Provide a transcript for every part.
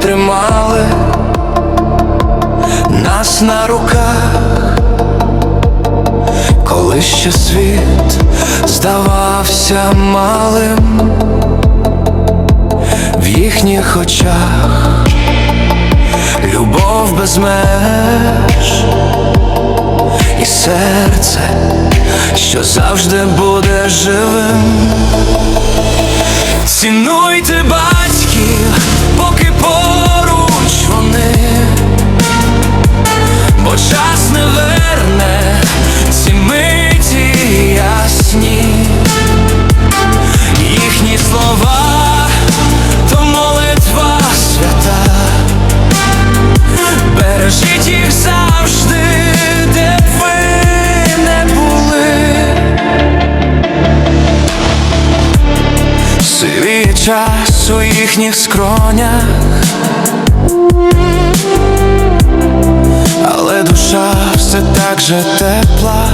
тримали нас на руках, коли ще світ здавався малим в їхніх очах, любов без меж і серце, що завжди буде живим. Цінуйте батьків, поки по. Час у їхніх скронях, але душа все так же тепла.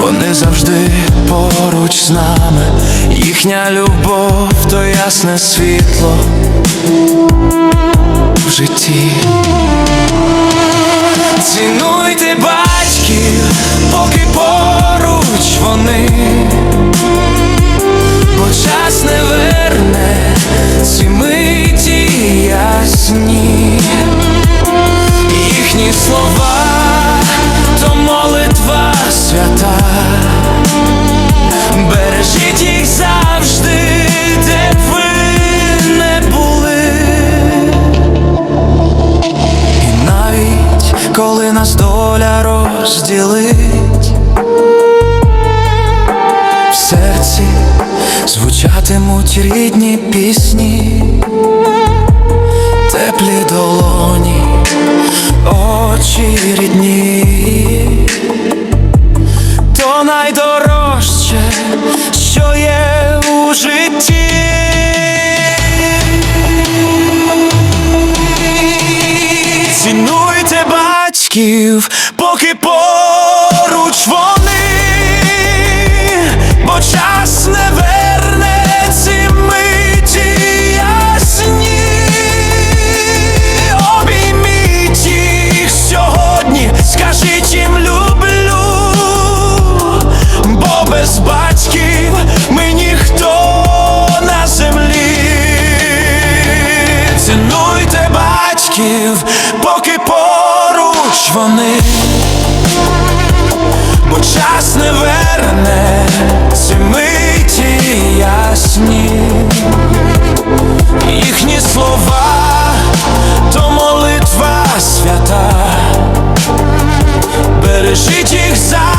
Вони завжди поруч з нами, їхня любов то ясне світло в житті. Наші пісні, теплі долоні, очі рідні, то найдорожче, що є у житті. Цінуйте батьків, поки поруч вони, бо час не. батьків ми ніхто на землі. Цінуйте батьків, поки поруч вони, бо час не верне ці миті ясні, їхні слова, то молитва свята, бережіть їх за.